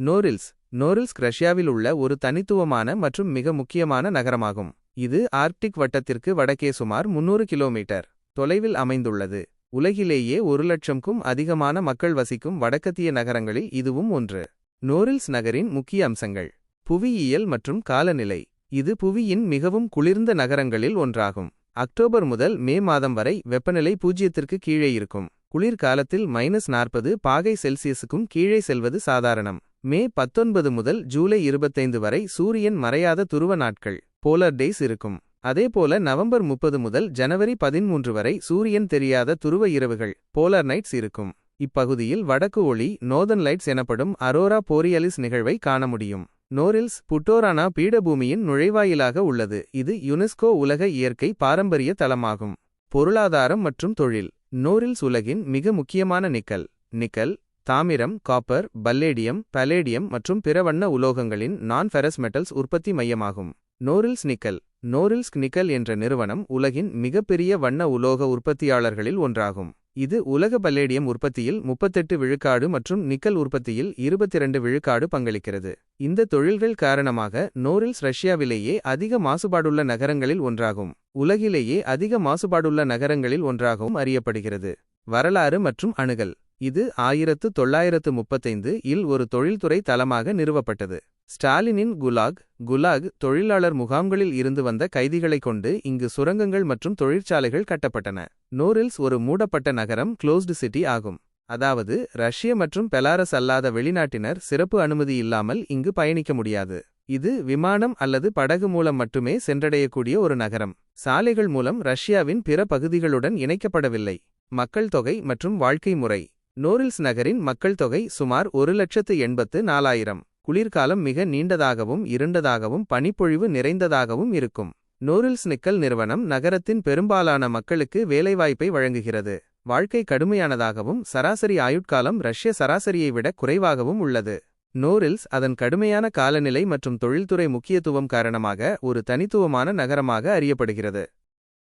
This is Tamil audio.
நோரில்ஸ். நோரில்ஸ்க் ரஷ்யாவில் உள்ள ஒரு தனித்துவமான மற்றும் மிக முக்கியமான நகரமாகும். இது ஆர்க்டிக் வட்டத்திற்கு வடக்கே சுமார் 300 கிலோமீட்டர் தொலைவில் அமைந்துள்ளது. உலகிலேயே ஒரு லட்சம்க்கும் அதிகமான மக்கள் வசிக்கும் வடக்கத்திய நகரங்களில் இதுவும் ஒன்று. நோரில்ஸ் நகரின் முக்கிய அம்சங்கள். புவியியல் மற்றும் காலநிலை. இது புவியின் மிகவும் குளிர்ந்த நகரங்களில் ஒன்றாகும். அக்டோபர் முதல் மே மாதம் வரை வெப்பநிலை பூஜ்ஜியத்திற்கு கீழே இருக்கும். குளிர்காலத்தில் மைனஸ் நாற்பது பாகை செல்சியஸுக்கும் கீழே செல்வது சாதாரணம். மே பத்தொன்பது முதல் ஜூலை இருபத்தைந்து வரை சூரியன் மறையாத துருவ நாட்கள் போலர் டேஸ் இருக்கும். அதேபோல நவம்பர் முப்பது முதல் ஜனவரி பதிமூன்று வரை சூரியன் தெரியாத துருவ இரவுகள் போலர் நைட்ஸ் இருக்கும். இப்பகுதியில் வடக்கு ஒளி நோர்தன் லைட்ஸ் எனப்படும் அரோரா போரியலிஸ் நிகழ்வை காண முடியும். நோரில்ஸ் புட்டோரானா பீடபூமியின் நுழைவாயிலாக உள்ளது. இது யுனெஸ்கோ உலக இயற்கை பாரம்பரிய தளமாகும் பொருளாதாரம் மற்றும் தொழில். நோரில்ஸ் உலகின் மிக முக்கியமான நிக்கல். நிக்கல் தாமிரம் காப்பர் பல்லேடியம் பலேடியம் மற்றும் பிற வண்ண உலோகங்களின் நான் ஃபெரஸ் மெட்டல்ஸ் உற்பத்தி மையமாகும். நோரில்ஸ் நிக்கல் நோரில்ஸ்க் நிக்கல் என்ற நிறுவனம் உலகின் மிகப்பெரிய வண்ண உலோக உற்பத்தியாளர்களில் ஒன்றாகும். இது உலக பல்லேடியம் உற்பத்தியில் முப்பத்தெட்டு விழுக்காடு மற்றும் நிக்கல் உற்பத்தியில் இருபத்திரண்டு விழுக்காடு பங்களிக்கிறது. இந்த தொழில்கள் காரணமாக நோரில்ஸ் ரஷ்யாவிலேயே அதிக மாசுபாடுள்ள நகரங்களில் ஒன்றாகும். உலகிலேயே அதிக மாசுபாடுள்ள நகரங்களில் ஒன்றாகவும் அறியப்படுகிறது. வரலாறு மற்றும் அணுகல். இது ஆயிரத்து தொள்ளாயிரத்து முப்பத்தைந்து இல் ஒரு தொழில்துறை தளமாக நிறுவப்பட்டது. ஸ்டாலினின் குலாக் குலாக் தொழிலாளர் முகாம்களில் இருந்து வந்த கைதிகளைக் கொண்டு இங்கு சுரங்கங்கள் மற்றும் தொழிற்சாலைகள் கட்டப்பட்டன. நோரில்ஸ் ஒரு மூடப்பட்ட நகரம் க்ளோஸ்டு சிட்டி ஆகும். அதாவது ரஷ்ய மற்றும் பெலாரஸ் அல்லாத வெளிநாட்டினர் சிறப்பு அனுமதி இல்லாமல் இங்கு பயணிக்க முடியாது. இது விமானம் அல்லது படகு மூலம் மட்டுமே சென்றடையக்கூடிய ஒரு நகரம். சாலைகள் மூலம் ரஷ்யாவின் பிற பகுதிகளுடன் இணைக்கப்படவில்லை. மக்கள் தொகை மற்றும் வாழ்க்கை முறை. நோரில்ஸ் நகரின் மக்கள் தொகை சுமார் ஒரு லட்சத்து எண்பத்து நாலாயிரம். குளிர்காலம் மிக நீண்டதாகவும் இருண்டதாகவும் பனிப்பொழிவு நிறைந்ததாகவும் இருக்கும். நோரில்ஸ் நிக்கல் நிறுவனம் நகரத்தின் பெரும்பாலான மக்களுக்கு வேலைவாய்ப்பை வழங்குகிறது. வாழ்க்கை கடுமையானதாகவும் சராசரி ஆயுட்காலம் ரஷ்ய சராசரியை விட குறைவாகவும் உள்ளது. நோரில்ஸ் அதன் கடுமையான காலநிலை மற்றும் தொழில்துறை முக்கியத்துவம் காரணமாக ஒரு தனித்துவமான நகரமாக அறியப்படுகிறது.